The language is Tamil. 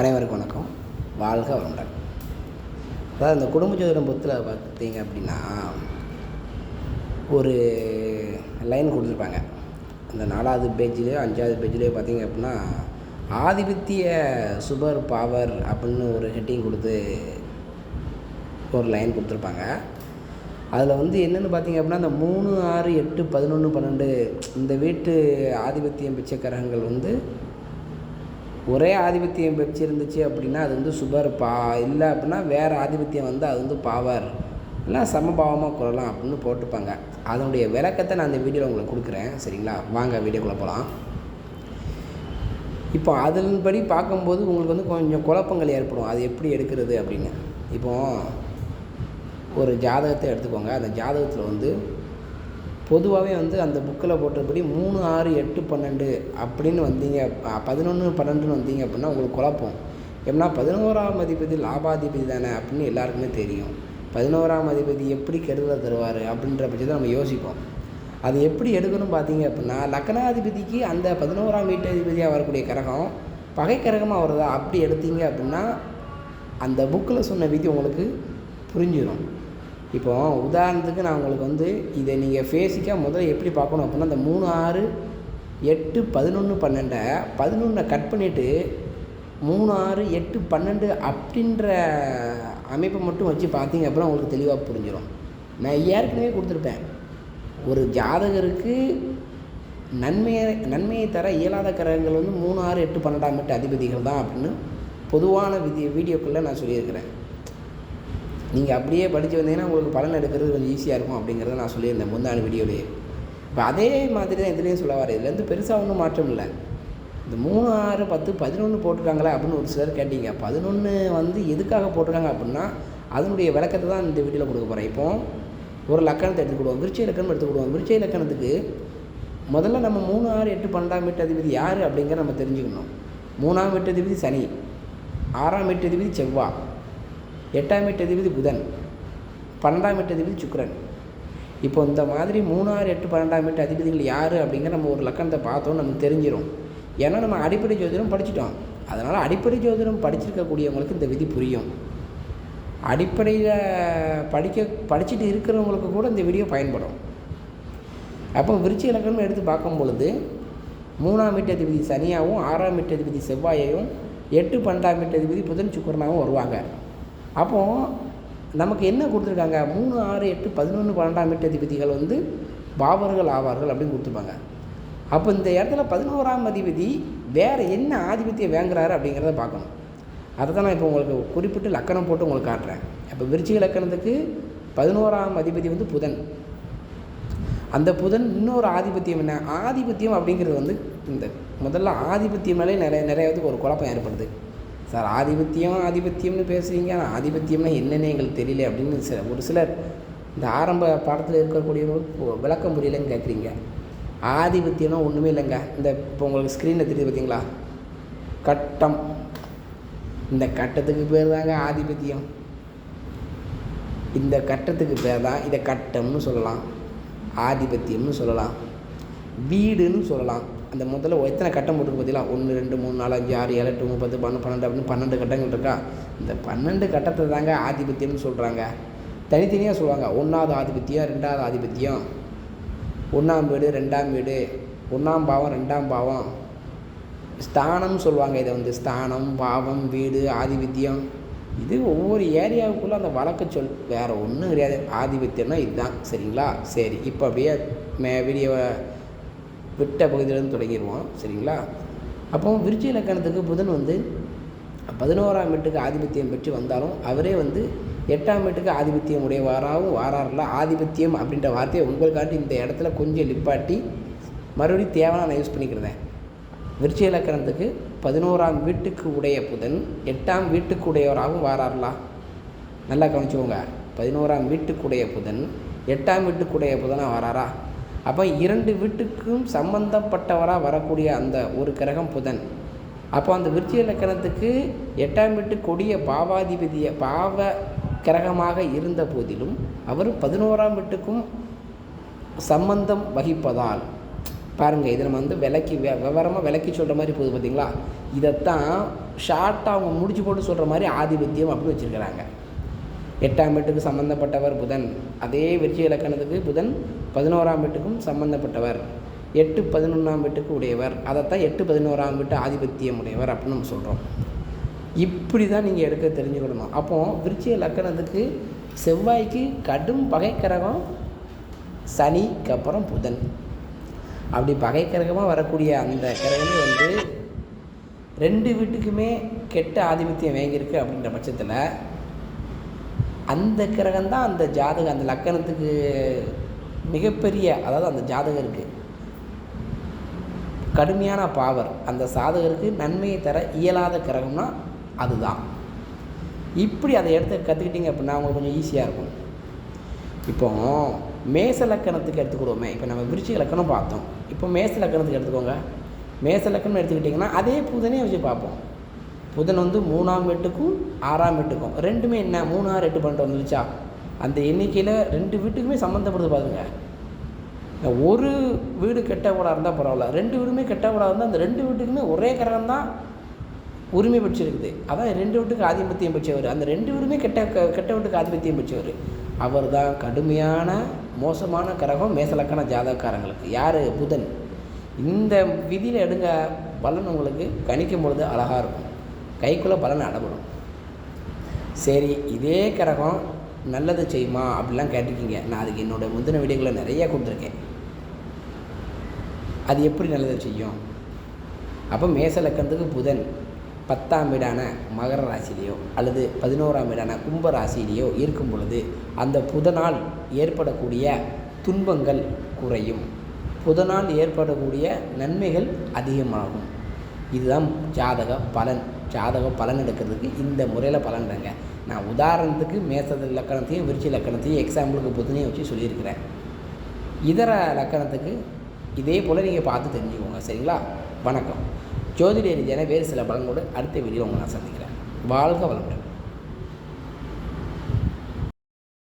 அனைவருக்கும் வணக்கம். வாழ்க வளமுடன். அதாவது இந்த குடும்ப ஜோதிடம் புத்தில் பார்த்தீங்க அப்படின்னா ஒரு லைன் கொடுத்துருப்பாங்க. அந்த நாலாவது பேஜ்லேயோ அஞ்சாவது பேஜ்லேயோ பார்த்தீங்க அப்படின்னா ஆதிபத்திய சுபர் பவர் அப்படின்னு ஒரு ஹெட்டிங் கொடுத்து ஒரு லைன் கொடுத்துருப்பாங்க. அதில் வந்து என்னென்னு பார்த்தீங்க அப்படின்னா அந்த மூணு ஆறு எட்டு பதினொன்று பன்னெண்டு இந்த வீட்டு ஆதிபத்தியம் பிச்சை கிரகங்கள் வந்து ஒரே ஆதிபத்தியம் பெற்றிருந்துச்சு அப்படின்னா அது வந்து சுபர் பா இல்லை அப்படின்னா வேறு ஆதிபத்தியம் வந்து அது வந்து பாவார். இல்லை சமபாவமாக கொள்ளலாம் அப்படின்னு போட்டுப்பாங்க அதனுடைய விளக்கத்தை நான் அந்த வீடியோவில் உங்களுக்கு கொடுக்குறேன். சரிங்களா? வாங்க வீடியோக்குள்ளே போகலாம் இப்போ அதன்படி பார்க்கும்போது உங்களுக்கு வந்து கொஞ்சம் குழப்பங்கள் ஏற்படும். அது எப்படி எடுக்கிறது அப்படின்னு. இப்போது ஒரு ஜாதகத்தை எடுத்துக்கோங்க. அந்த ஜாதகத்தில் வந்து பொதுவாகவே வந்து அந்த புக்கில் போட்டபடி மூணு ஆறு எட்டு பன்னெண்டு அப்படின்னு வந்தீங்க பதினொன்று பன்னெண்டுன்னு வந்தீங்க அப்படின்னா உங்களுக்கு குழப்பம். எப்படின்னா பதினோராம் அதிபதி லாபாதிபதி தானே அப்படின்னு எல்லாருக்குமே தெரியும். பதினோராம் அதிபதி எப்படி கெடுதலை தருவார் அப்படின்ற பட்சத்தை நம்ம யோசிப்போம். அது எப்படி எடுக்கணும் பார்த்தீங்க அப்படின்னா லக்னாதிபதிக்கு அந்த பதினோராம் வீட்டு அதிபதியாக வரக்கூடிய கிரகம் பகை கிரகமாக வருதா அப்படி எடுத்தீங்க அப்படின்னா அந்த புக்கில் சொன்ன விதி உங்களுக்கு புரிஞ்சிடும் இப்போ உதாரணத்துக்கு நான் உங்களுக்கு வந்து இதை நீங்கள் ஃபேஸிக்காக முதல்ல எப்படி பார்க்கணும் அப்படின்னா அந்த மூணு ஆறு எட்டு பதினொன்று பன்னெண்டை பதினொன்றை கட் பண்ணிவிட்டு மூணு ஆறு எட்டு பன்னெண்டு அப்படின்ற அமைப்பை மட்டும் வச்சு பார்த்தீங்க அப்படின்னா உங்களுக்கு தெளிவாக புரிஞ்சிடும் நான் ஏற்கனவே கொடுத்துருப்பேன். ஒரு ஜாதகருக்கு நன்மையை நன்மையை தர இயலாத கிரகங்கள் வந்து மூணு ஆறு எட்டு பன்னெண்டாம் எட்டு அதிபதிகள் தான் அப்படின்னு பொதுவான விதி வீடியோக்குள்ளே நான் சொல்லியிருக்கிறேன். நீங்கள் அப்படியே படித்து வந்தீங்கன்னா உங்களுக்கு பலன் எடுக்கிறது கொஞ்சம் ஈஸியாக இருக்கும் அப்படிங்கிறத நான் சொல்லியிருந்தேன் முந்தான வீடியோலேயே. இப்போ அதே மாதிரி தான் இதுலேயும் சொல்ல வர இதுலேருந்து பெருசாக ஒன்றும் மாற்றம் இல்லை. இந்த மூணு ஆறு பத்து பதினொன்று போட்டிருக்காங்களே அப்படின்னு ஒரு சிலர் கேட்டீங்க. பதினொன்று வந்து எதுக்காக போட்டிருக்காங்க அப்படின்னா அதனுடைய விளக்கத்தை தான் இந்த வீடியோவில் கொடுக்க போகிறேன் இப்போ ஒரு லக்கணத்தை எடுத்துக்கிடுவோம் விருச்சை லக்கணம் எடுத்துக்கிடுவோம் விருச்சை லக்கணத்துக்கு முதல்ல நம்ம மூணு ஆறு எட்டு பன்னெண்டாம் வீட்டு அதிபதி யார் அப்படிங்கிற நம்ம தெரிஞ்சுக்கணும். மூணாம் வீட்டு அதிபதி சனி. ஆறாம் வீட்டு அதிபதி செவ்வாய் எட்டாம் வீட்டு அதிபதி புதன் பன்னெண்டாம் வீட்டு அதிபதி சுக்கரன். இப்போ இந்த மாதிரி மூணாறு எட்டு பன்னெண்டாம் வீட்டு அதிபதிகள் யார் அப்படிங்கிற நம்ம ஒரு லக்கணத்தை பார்த்தோம் நமக்கு தெரிஞ்சிடும் ஏன்னா நம்ம அடிப்படை ஜோதிடம் படிச்சிட்டோம். அதனால் அடிப்படை ஜோதிடம் படிச்சிருக்கக்கூடியவங்களுக்கு இந்த விதி புரியும். அடிப்படையில் படிக்க படிச்சுட்டு இருக்கிறவங்களுக்கு கூட இந்த வீடியோ பயன்படும். அப்போ விருச்சி இலக்கணம் எடுத்து பார்க்கும் பொழுது மூணாம் வீட்டு அதிபதி சனியாகவும் ஆறாம் வீட்டு அதிபதி செவ்வாயையும் எட்டு பன்னெண்டாம் வீட்டு அதிபதி புதன் சுக்கரனாகவும் வருவாங்க. அப்போது நமக்கு என்ன கொடுத்துருக்காங்க? மூணு ஆறு எட்டு பதினொன்று பன்னெண்டாம் வீட்டு அதிபதிகள் வந்து பாபர்கள் ஆவார்கள் அப்படின்னு கொடுத்துருப்பாங்க. அப்போ இந்த இடத்துல பதினோராம் அதிபதி வேறு என்ன ஆதிபத்தியம் வேங்குறாரு அப்படிங்கிறத பார்க்கணும். அதை தான் நான் இப்போ உங்களுக்கு குறிப்பிட்டு லக்கணம் போட்டு உங்களுக்கு காட்டுறேன். இப்போ விருச்சிக லக்கணத்துக்கு பதினோராம் அதிபதி வந்து புதன். அந்த புதன் இன்னொரு ஆதிபத்தியம் என்ன? ஆதிபத்தியம் அப்படிங்கிறது வந்து இந்த முதல்ல ஆதிபத்தியம் மேலே நிறைய நிறைய வந்து ஒரு குழப்பம் ஏற்படுது. சார் ஆதிபத்தியம் ஆதிபத்தியம்னு பேசுகிறீங்க ஆனால் ஆதிபத்தியம்னா என்னென்னு எங்களுக்கு தெரியல அப்படின்னு சில ஒரு சிலர் இந்த ஆரம்ப பாடத்தில் இருக்கக்கூடியவங்களுக்கு விளக்கம் புரியலன்னு கேட்குறீங்க ஆதிபத்தியம்னா ஒன்றுமே இல்லைங்க. இந்த இப்போ உங்களுக்கு ஸ்க்ரீனில் தெரியுது பார்த்தீங்களா கட்டம். இந்த கட்டத்துக்கு பேர் தாங்க ஆதிபத்தியம். இந்த கட்டத்துக்கு பேர் தான் இதை கட்டம்னு சொல்லலாம். ஆதிபத்தியம்னு சொல்லலாம். வீடுன்னு சொல்லலாம். அந்த முதல்ல எத்தனை கட்டம் போட்டுருக்கு பார்த்தீங்களா? ஒன்று ரெண்டு மூணு நாலு அஞ்சு ஆறு ஏழு எட்டு முப்பது பன்னெண்டு பன்னெண்டு அப்படின்னு பன்னெண்டு கட்டங்கள் இருக்கா? இந்த பன்னெண்டு கட்டத்தை தாங்க ஆதிபத்தியம்னு சொல்கிறாங்க தனித்தனியாக சொல்லுவாங்க. ஒன்றாவது ஆதிபத்தியம் ரெண்டாவது ஆதிபத்தியம். ஒன்றாம் வீடு ரெண்டாம் வீடு. ஒன்றாம் பாவம் ரெண்டாம் பாவம். ஸ்தானம்னு சொல்லுவாங்க. இதை வந்து ஸ்தானம் பாவம் வீடு ஆதிபத்தியம். இது ஒவ்வொரு ஏரியாவுக்குள்ளே அந்த வழக்கு சொல் வேறு ஒன்றும் கிடையாது. ஆதிபத்தியம்னா இதுதான். சரிங்களா? சரி. இப்போ அப்படியே மே வீடியோவை விட்ட பகுதியிலேருந்து தொடங்கிடுவோம் சரிங்களா? அப்போ விருச்சி இலக்கணத்துக்கு புதன் வந்து பதினோராம் வீட்டுக்கு ஆதிபத்தியம் பெற்று வந்தாலும் அவரே வந்து எட்டாம் வீட்டுக்கு ஆதிபத்தியம் உடையவாராகவும் வாராரில் ஆதிபத்தியம் அப்படின்ற வார்த்தையை உங்களுக்காட்டி இந்த இடத்துல கொஞ்சம் லிப்பாட்டி மறுபடியும் தேவையான நான் யூஸ் பண்ணிக்கிறேன். விருச்சி இலக்கணத்துக்கு பதினோராம் வீட்டுக்கு உடைய புதன் எட்டாம் வீட்டுக்கு உடையவராகவும் வாரார்லா. நல்லா கவனிச்சுக்கோங்க. பதினோராம் வீட்டுக்குடைய புதன் எட்டாம் வீட்டுக்குடைய புதனாக வராரா? அப்போ இரண்டு வீட்டுக்கும் சம்பந்தப்பட்டவராக வரக்கூடிய அந்த ஒரு கிரகம் புதன். அப்போ அந்த விருச்சி இலக்கணத்துக்கு எட்டாம் வீட்டு கொடிய பாவாதிபதிய பாவ கிரகமாக இருந்த போதிலும் அவர் பதினோராம் வீட்டுக்கும் சம்பந்தம் வகிப்பதால் பாருங்கள் இதை நம்ம வந்து விலக்கி விவரமாக விலக்கி சொல்கிற மாதிரி போகுது பார்த்தீங்களா இதைத்தான் ஷார்ட்டாக அவங்க முடிச்சு போட்டு சொல்கிற மாதிரி ஆதிபத்தியம் அப்படி வச்சுருக்கிறாங்க. எட்டாம் வீட்டுக்கு சம்மந்தப்பட்டவர் புதன். அதே விருச்சிக இலக்கணத்துக்கு புதன் பதினோராம் வீட்டுக்கும் சம்மந்தப்பட்டவர் எட்டு பதினொன்றாம் வீட்டுக்கு உடையவர். அதைத்தான் எட்டு பதினோராம் வீட்டு ஆதிபத்தியம் உடையவர் அப்படின்னு நம்ம சொல்கிறோம் இப்படி தான் நீங்கள் எடுக்க தெரிஞ்சுக்கணும். அப்போது விருச்சிக லக்கணத்துக்கு செவ்வாய்க்கு கடும் பகைக்கரகம் சனிக்கு அப்புறம் புதன். அப்படி பகைக்கரகமாக வரக்கூடிய அந்த கிரகமே வந்து ரெண்டு வீட்டுக்குமே கெட்ட ஆதிபத்தியம் வாங்கியிருக்கு அப்படின்ற பட்சத்தில் அந்த கிரகம் தான் அந்த ஜாதகம் அந்த லக்கணத்துக்கு மிகப்பெரிய அதாவது அந்த ஜாதகருக்கு கடுமையான பாவர். அந்த சாதகருக்கு நன்மையை தர இயலாத கிரகம்னா அதுதான். இப்படி அதை எடுத்து கற்றுக்கிட்டீங்க அப்படின்னா அவங்களுக்கு கொஞ்சம் ஈஸியாக இருக்கும். இப்போ மேச லக்கணத்துக்கு எடுத்துக்கிடுவோமே. இப்போ நம்ம விருச்சிக லக்கணம் பார்த்தோம். இப்போ மேச லக்கணத்துக்கு எடுத்துக்கோங்க. மேச லக்கணம் எடுத்துக்கிட்டிங்கன்னா அதே புதனே வச்சு பார்ப்போம். புதன் வந்து மூணாம் வீட்டுக்கும் ஆறாம் வீட்டுக்கும். ரெண்டுமே என்ன? மூணு ஆறு எட்டு பண்ணிட்டு வந்துருச்சா? அந்த எண்ணிக்கையில் ரெண்டு வீட்டுக்குமே சம்மந்தப்படுது பாருங்க. ஒரு வீடு கெட்ட வீடாக இருந்தால் பரவாயில்ல. ரெண்டு வீடுமே கெட்ட வீடாக இருந்தால் அந்த ரெண்டு வீட்டுக்குமே ஒரே கிரகம் தான் உரிமை பெற்றிருக்குது. அதான் ரெண்டு வீட்டுக்கு ஆதிபத்தியம் பெற்றவர். அந்த ரெண்டு வீடுமே கெட்ட கெட்ட வீட்டுக்கு ஆதிபத்தியம் பெற்றவர். அவர் தான் கடுமையான மோசமான கிரகம் மேசலக்கண ஜாதகக்காரங்களுக்கு. யார்? புதன். இந்த விதியில் எடுங்க. பலன் உங்களுக்கு கணிக்கும் பொழுது அழகாக இருக்கும். கைக்குள்ளே பலன் அடப்படும். சரி இதே கிரகம் நல்லது செய்யுமா? அப்படிலாம் கேட்டிருக்கீங்க. நான் அதுக்கு என்னோட முந்தின வீடியோக்களை நிறைய கொடுத்துருக்கேன். அது எப்படி நல்லது செய்யும்? அப்போ மேச லக்கணத்துக்கு புதன் பத்தாம் வீடான மகர ராசியிலையோ அல்லது பதினோராம் வீடான கும்ப ராசிலேயோ இருக்கும் பொழுது அந்த புதனால் ஏற்படக்கூடிய துன்பங்கள் குறையும். புதனால் ஏற்படக்கூடிய நன்மைகள் அதிகமாகும். இதுதான் ஜாதக பலன். ஜாதகம் பலன் எடுக்கிறதுக்கு இந்த முறையில் பலன்றாங்க நான் உதாரணத்துக்கு மேசது லக்கணத்தையும் விருச்சி லக்கணத்தையும் எக்ஸாம்பிளுக்கு புதனையும் வச்சு சொல்லியிருக்கிறேன். இதர லக்கணத்துக்கு இதே போல் நீங்கள் பார்த்து தெரிஞ்சுக்கோங்க சரிங்களா? வணக்கம். ஜோதிட ரீதியான வேறு சில பலன்களோடு அடுத்த வீடியோ உங்களை நான் சந்திக்கிறேன். வாழ்க வளமுடன்.